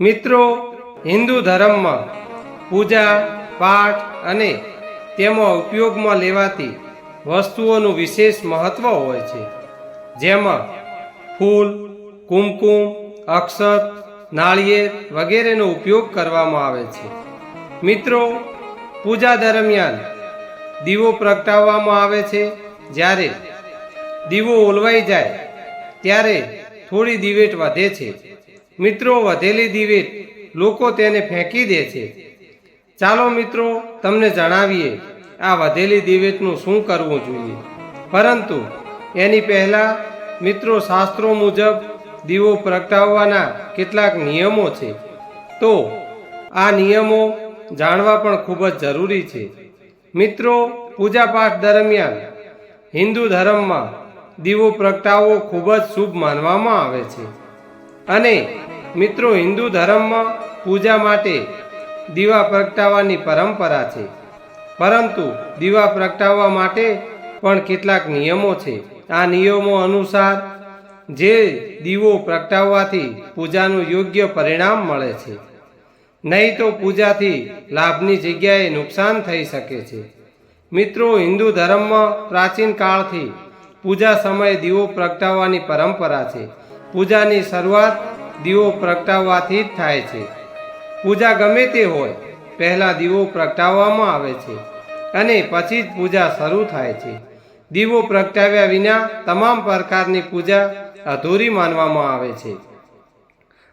મિત્રો, હિન્દુ ધર્મમાં પૂજા, પાઠ અને તેમાં ઉપયોગમાં લેવાતી વસ્તુઓનું વિશેષ મહત્વ હોય છે. જેમાં ફૂલ, કુમકુમ, અક્ષત, નાળિયેર વગેરેનો ઉપયોગ કરવામાં આવે છે. મિત્રો, પૂજા દરમિયાન દીવો પ્રગટાવવામાં આવે છે. જ્યારે દીવો ઓલવાઈ જાય, ત્યારે થોડી દિવેટ વધે છે. મિત્રો વધેલી દિવેટ લોકો તેને ફેંકી દે છે. ચાલો મિત્રો, તમને જણાવીએ આ વધેલી દિવેટનું શું કરવું જોઈએ. પરંતુ એની પહેલાં મિત્રો શાસ્ત્રો મુજબ દીવો પ્રગટાવવાના કેટલાક નિયમો છે. તો આ નિયમો જાણવા પણ ખૂબ જ જરૂરી છે. મિત્રો, પૂજાપાઠ દરમિયાન હિન્દુ ધર્મમાં દીવો પ્રગટાવવો ખૂબ જ શુભ માનવામાં આવે છે. અને મિત્રો, હિન્દુ ધર્મમાં પૂજા માટે દીવા પ્રગટાવવાની પરંપરા છે. પરંતુ દીવા પ્રગટાવવા માટે પણ કેટલાક નિયમો છે. આ નિયમો અનુસાર જે દીવો પ્રગટાવવાથી પૂજાનું યોગ્ય પરિણામ મળે છે. નહીં તો પૂજાથી લાભની જગ્યાએ નુકસાન થઈ શકે છે. મિત્રો, હિન્દુ ધર્મમાં પ્રાચીન કાળથી પૂજા સમયે દીવો પ્રગટાવવાની પરંપરા છે. પૂજાની શરૂઆત દીવો પ્રગટાવવાથી જ થાય છે. પૂજા ગમે તે હોય, પહેલાં દીવો પ્રગટાવવામાં આવે છે અને પછી જ પૂજા શરૂ થાય છે. દીવો પ્રગટાવ્યા વિના તમામ પ્રકારની પૂજા અધૂરી માનવામાં આવે છે.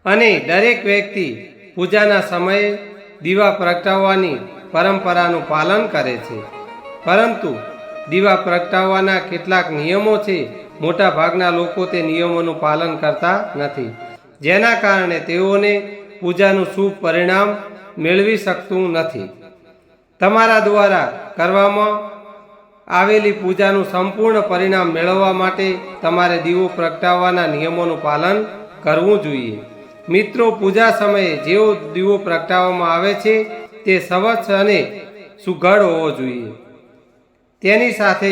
અને દરેક વ્યક્તિ પૂજાના સમયે દીવા પ્રગટાવવાની પરંપરાનું પાલન કરે છે. પરંતુ દીવા પ્રગટાવવાના કેટલાક નિયમો છે મોટા ભાગના લોકો તે નિયમોનું પાલન કરતા નથી. જેના કારણે તેઓને પૂજાનું શુભ પરિણામ મેળવી શકતું નથી. તમારા દ્વારા કરવામાં આવેલી પૂજાનું સંપૂર્ણ પરિણામ મેળવવા માટે તમારે દીવો પ્રગટાવવાના નિયમોનું પાલન કરવું જોઈએ. મિત્રો, પૂજા સમયે જેવો દીવો પ્રગટાવવામાં આવે છે, તે સ્વચ્છ અને સુઘડ હોવો જોઈએ. તેની સાથે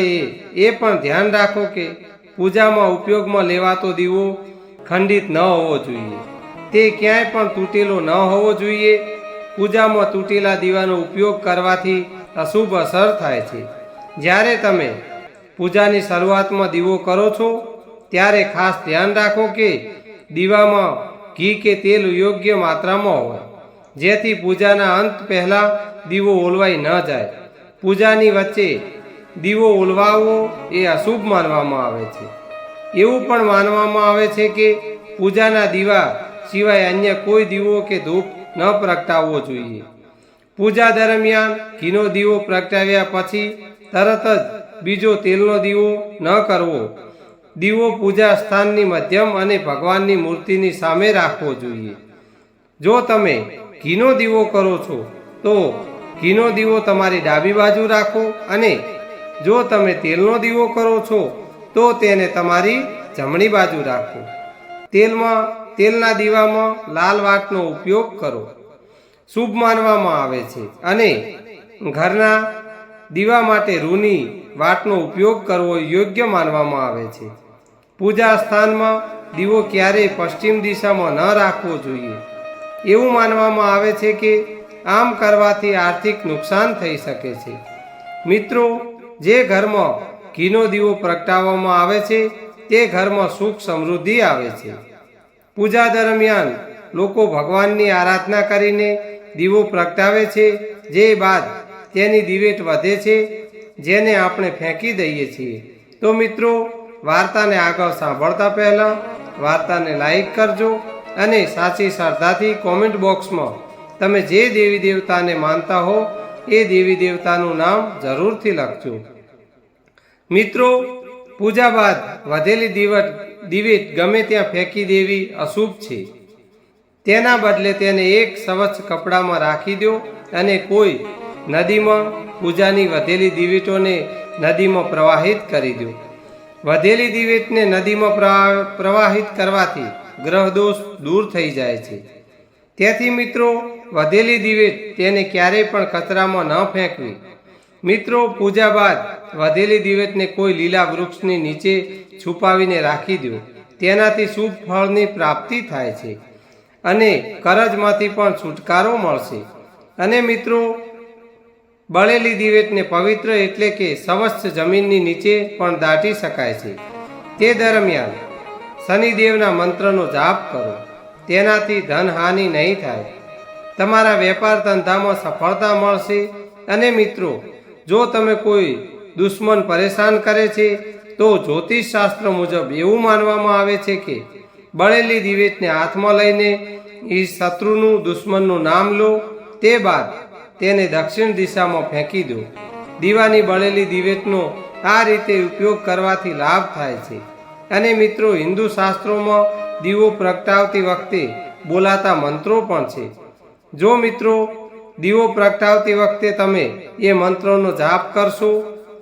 એ પણ ધ્યાન રાખો કે પૂજામાં ઉપયોગમાં લેવાતો દીવો ખંડિત ન હોવો જોઈએ. તે ક્યાંય પણ તૂટેલો ન હોવો જોઈએ. પૂજામાં તૂટેલા દીવાનો ઉપયોગ કરવાથી અશુભ અસર થાય છે. જ્યારે તમે પૂજાની શરૂઆતમાં દીવો કરો છો, ત્યારે ખાસ ધ્યાન રાખો કે દીવામાં ઘી કે તેલ યોગ્ય માત્રામાં હોય, જેથી પૂજાના અંત પહેલાં દીવો ઓલવાઈ ન જાય. પૂજાની વચ્ચે દીવો ઓલવાવો એ અશુભ માનવામાં આવે છે. એવું પણ માનવામાં આવે છે કે પૂજાના દીવા સિવાય અન્ય કોઈ દીવો કે ધૂપ ન પ્રગટાવવો જોઈએ. પૂજા દરમિયાન ઘીનો દીવો પ્રગટાવ્યા પછી તરત જ બીજો તેલનો દીવો ન કરવો. દીવો પૂજા સ્થાનની મધ્યમ અને ભગવાનની મૂર્તિની સામે રાખવો જોઈએ. જો તમે ઘીનો દીવો કરો છો, તો ઘીનો દીવો તમારી ડાબી બાજુ રાખો અને જો તમે તેલનો દીવો કરો છો, તો તેને તમારી જમણી બાજુ રાખો. તેલમાં, તેલના દીવામાં લાલ વાટનો ઉપયોગ કરો. શુભ માનવામાં આવે છે. અને ઘરના દીવા માટે રૂની વાટનો ઉપયોગ કરવો યોગ્ય માનવામાં આવે છે. પૂજા સ્થાનમાં દીવો ક્યારેય પશ્ચિમ દિશામાં ન રાખવો જોઈએ. એવું માનવામાં આવે છે કે આમ કરવાથી આર્થિક નુકસાન થઈ શકે છે. મિત્રો જે ઘરમાં ઘીનો દીવો પ્રગટાવવામાં આવે છે, તે ઘરમાં સુખ સમૃદ્ધિ આવે છે. પૂજા દરમિયાન લોકો ભગવાનની આરાધના કરીને દીવો પ્રગટાવે છે, જે બાદ તેની દિવેટ વધે છે, જેને આપણે ફેંકી દઈએ છીએ. તો મિત્રો, વાર્તાને આગળ સાંભળતા પહેલાં વાર્તાને લાઈક કરજો અને સાચી શ્રદ્ધાથી કોમેન્ટ બોક્સમાં તમે જે દેવી દેવતાને માનતા હો એ દેવી દેવતાનું નામ જરૂરથી લખજો. મિત્રો, પૂજા બાદ વધેલી દીવટ દિવેટ ગમે ત્યાં ફેંકી દેવી અશુભ છે. તેના બદલે તેને એક સ્વચ્છ કપડામાં રાખી દો અને કોઈ નદીમાં પૂજાની વધેલી દિવેટોને નદીમાં પ્રવાહિત કરી દો. વધેલી દિવેટને નદીમાં પ્રવા- પ્રવાહિત કરવાથી ગ્રહદોષ દૂર થઈ જાય છે. તેથી મિત્રો, વધેલી દિવેટ તેને ક્યારેય પણ કચરામાં ન ફેંકવી. મિત્રો, પૂજા બાદ વધેલી દિવેટને કોઈ લીલા વૃક્ષની નીચે છુપાવીને રાખી દો. તેનાથી શુભ ફળની પ્રાપ્તિ થાય છે અને કરજમાંથી પણ છુટકારો મળશે. અને મિત્રો, બળેલી દિવેટને પવિત્ર એટલે કે સ્વચ્છ જમીનની નીચે પણ દાટી શકાય છે. તે દરમિયાન શનિદેવના મંત્રનો જાપ કરો. તેનાથી ધનહાનિ નહીં થાય. તમારા વેપાર ધંધામાં સફળતા મળશે. અને મિત્રો, જો તમે કોઈ દુશ્મન પરેશાન કરે છે, તો જ્યોતિષ શાસ્ત્ર મુજબ એવું માનવામાં આવે છે કે, બળેલી દિવેટને હાથમાં લઈને એ શત્રુનું, દુશ્મનનું નામ લો, તે બાદ તેને દક્ષિણ દિશામાં ફેંકી દો. દીવાની બળેલી દિવેટનો આ રીતે ઉપયોગ કરવાથી લાભ થાય છે. અને મિત્રો, હિન્દુ શાસ્ત્રોમાં દીવો પ્રગટાવતી વખતે બોલાતા મંત્રો પણ છે. જો મિત્રો, દીવો પ્રગટાવતી વખતે તમે એ મંત્રોનો જાપ કરશો,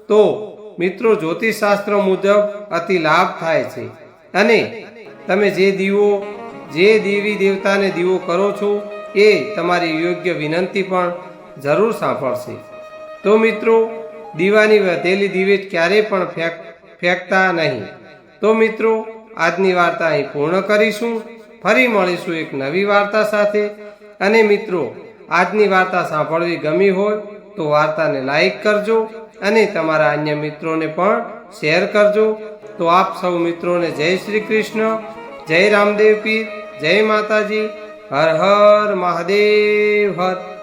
તો મિત્રો જ્યોતિષશાસ્ત્ર મુજબ અતિ લાભ થાય છે. અને તમે જે દીવો, જે દેવી દેવતાને દીવો કરો છો, એ તમારી યોગ્ય વિનંતી પણ જરૂર સાંભળશે. તો મિત્રો, દીવાની વધેલી દિવેટ ક્યારેય પણ ફેંક, ફેંકતા નહીં. તો મિત્રો આજની વાર્તા અહીં પૂર્ણ કરીશું. ફરી મળીશું એક નવી વાર્તા સાથે. અને મિત્રો, આજની વાર્તા સાંભળવી ગમી હોય તો વાર્તાને લાઈક કરજો અને તમારા અન્ય મિત્રોને પણ શેર કરજો. તો આપ સૌ મિત્રોને જય શ્રી કૃષ્ણ, જય રામદેવ પીર, જય માતાજી. હર હર મહાદેવ હર.